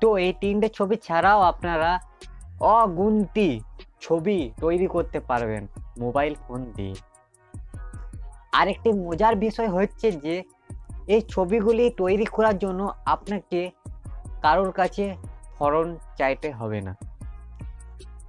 তো এই তিনটে ছবি ছাড়াও আপনারা অগুন্তি ছবি তৈরি করতে পারবেন, মোবাইল ফোন দিয়ে। আরেকটি মজার বিষয় হচ্ছে যে, এই ছবিগুলি তৈরি করার জন্য আপনাকে কারোর কাছে ফরন চাইতে হবে না।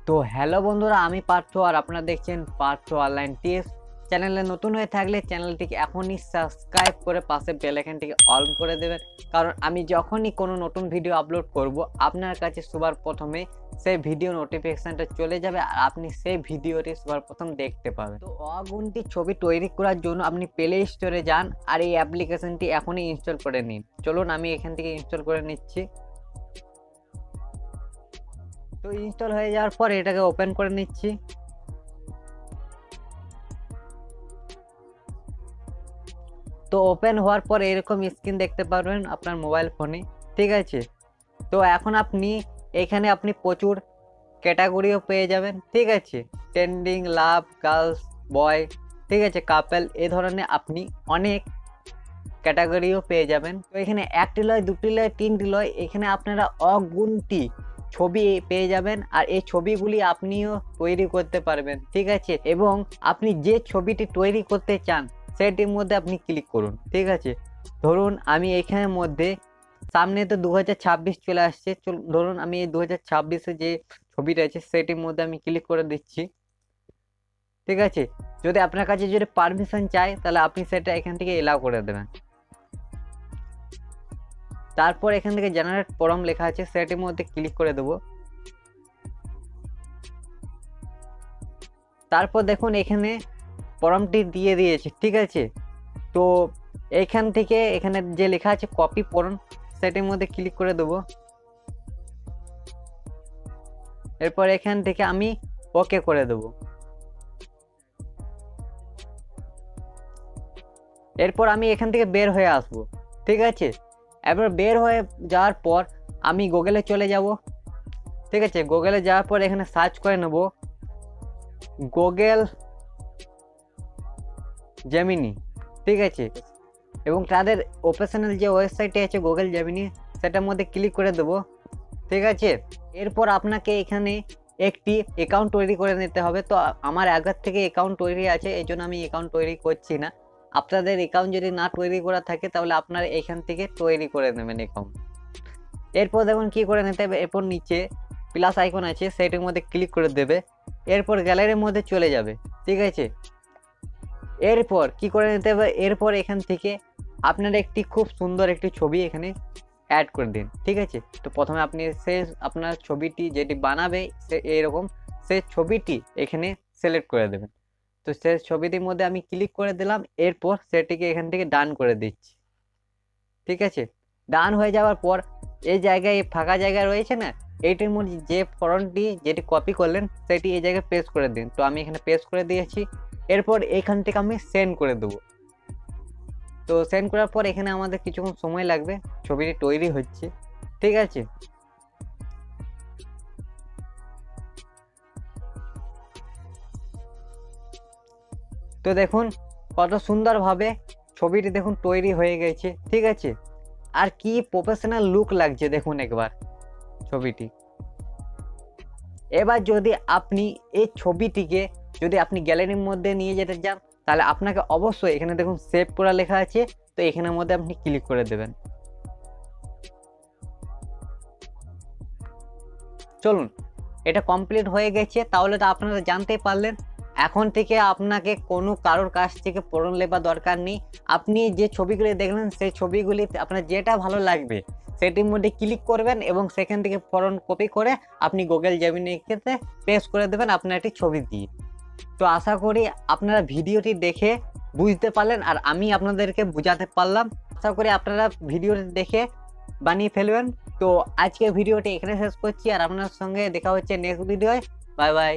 তো হ্যালো বন্ধুরা, আমি পার্থ আর আপনারা দেখছেন পার্থ অনলাইন টিপস। চ্যানেলে নতুন হয়ে থাকলে চ্যানেলটিকে এখনই সাবস্ক্রাইব করে পাশে বেল আইকনটিকে অন করে দেবেন। কারণ আমি যখনই কোনো নতুন ভিডিও আপলোড করব, আপনার কাছে সবার প্রথমে সেই ভিডিও নোটিফিকেশনটা চলে যাবে আর আপনি সেই ভিডিওটি সবার প্রথম দেখতে পাবেন। তো অগুনটি ছবি তৈরি করার জন্য আপনি প্লে স্টোরে যান আর এই অ্যাপ্লিকেশনটি এখনই ইনস্টল করে নিন। চলুন, আমি এখান থেকে ইনস্টল করে নিচ্ছি। তো ইনস্টল হয়ে যাওয়ার পর এটাকে ওপেন করে নিচ্ছি। তো ওপেন হওয়ার পর এরকম স্ক্রিন দেখতে পারবেন আপনার মোবাইল ফোনে ঠিক আছে? তো এখন আপনি, এখানে আপনি প্রচুর ক্যাটাগরিও পেয়ে যাবেন, ঠিক আছে? ট্রেন্ডিং লাভ গার্লস বয় ঠিক আছে? কাপেল এ ধরনের আপনি অনেক ক্যাটাগরিও পেয়ে যাবেন। তো এখানে একটি লয়, দুটি লয়, তিনটি লয়, এখানে আপনারা অগুনটি ছবি পেয়ে যাবেন আর এই ছবিগুলি আপনিও তৈরি করতে পারবেন, ঠিক আছে? এবং আপনি যে ছবিটি তৈরি করতে চান সেটির মধ্যে আপনি ক্লিক করুন, ঠিক আছে? ধরুন আমি এখানের মধ্যে, সামনে তো দু হাজার ছাব্বিশ চলে আসছে ধরুন আমি এই দু হাজার যে ছবিটা আছে সেটির মধ্যে আমি ক্লিক করে দিচ্ছি, ঠিক আছে? যদি আপনার কাছে যদি পারমিশন চাই, তাহলে আপনি সেটা এখান থেকে এলাও করে দেবেন। তারপর এখান থেকে জেনারেট ফর্ম লেখা আছে, সেটির মধ্যে ক্লিক করে দেবো। তারপর দেখুন এখানে ফর্মটি দিয়ে দিয়েছে, ঠিক আছে? তো এখান থেকে এখানে যে লেখা আছে কপি পড়ুন, সেটির মধ্যে ক্লিক করে দেবো। এরপর এখান থেকে আমি ওকে করে দেবো। এরপর আমি এখান থেকে বের হয়ে আসব, ঠিক আছে? এবার বের হয়ে যাওয়ার পর আমি গুগলে চলে যাব, ঠিক আছে? গুগলে যাওয়ার পর এখানে সার্চ করে নেব। গুগল জেমিনি ঠিক আছে? এবং তাদের অপারেশনাল যে ওয়েবসাইটে আছে গুগল জেমিনি সেটার মধ্যে ক্লিক করে দেবো, ঠিক আছে? এরপর আপনাকে এখানে একটি অ্যাকাউন্ট তৈরি করে নিতে হবে। তো আমার আগের থেকে অ্যাকাউন্ট তৈরি আছে, এই জন্য আমি অ্যাকাউন্ট তৈরি করছি না। আপনাদের অ্যাকাউন্ট যদি না তৈরি করা থাকে, তাহলে আপনারা এখান থেকে তৈরি করে নেবেন অ্যাকাউন্ট এরপর দেখুন কি করে নিতে হবে, এরপর নিচে প্লাস আইকন আছে, সেইটার মধ্যে ক্লিক করে দেবে। এরপর গ্যালারির মধ্যে চলে যাবে, ঠিক আছে? এরপর কি করে নিতে হবে? এরপর এখান থেকে আপনার একটি খুব সুন্দর একটি ছবি এখানে অ্যাড করে দিন, ঠিক আছে? তো প্রথমে আপনি সে আপনার ছবিটি যেটি বানাবে, সে এরকম সে ছবিটি এখানে সিলেক্ট করে দেবেন। তো সে ছবিটির মধ্যে আমি ক্লিক করে দিলাম, এরপর সেটিকে এখান থেকে ডান করে দিচ্ছি, ঠিক আছে? ডান হয়ে যাওয়ার পর এই জায়গায় ফাঁকা জায়গা রয়েছে না, এইটির মধ্যে যে ফর্মটি যেটি কপি করলেন, সেটি এই জায়গায় পেস্ট করে দিন। তো আমি এখানে পেস্ট করে দিয়েছি এরপর এখান থেকে আমি সেন্ড করে দেবো। তো সেন্ড করার পর এখানে আমাদের কিছুক্ষণ সময় লাগবে, ছবিটি তৈরি হচ্ছে, ঠিক আছে? তো দেখুন, কত সুন্দরভাবে ছবিটি দেখুন তৈরি হয়ে গেছে, ঠিক আছে? আর কি প্রফেশনাল লুক লাগছে দেখুন একবার ছবিটি। এবার যদি আপনি এই ছবিটিকে যদি আপনি গ্যালারির মধ্যে নিয়ে যেতে চান, তাহলে আপনাকে অবশ্যই এখানে দেখুন সেভ করা লেখা আছে, তো এখানের মধ্যে আপনি ক্লিক করে দেবেন। চলুন, এটা কমপ্লিট হয়ে গেছে, তাহলে তো আপনারা জানতেই পারলেন, এখন থেকে আপনাকে কোনো কারোর কাছ থেকে পড়ন লেবার দরকার নেই। আপনি যে ছবিগুলি দেখলেন, সেই ছবিগুলি আপনার যেটা ভালো লাগবে, সেটির মধ্যে ক্লিক করবেন এবং সেখান থেকে ফরন কপি করে আপনি গুগল জেমিনিতে পেস্ট করে দেবেন আপনার একটি ছবি দিয়ে। তো আশা করি আপনারা ভিডিওটি দেখে বুঝতে পারলেন আর আমি আপনাদেরকে বুঝাতে পারলাম। আশা করি আপনারা ভিডিওটি দেখে বানিয়ে ফেলবেন। তো আজকে ভিডিওটি এখানে শেষ করছি আর আপনার সঙ্গে দেখা হচ্ছে নেক্সট ভিডিওয় বাই বাই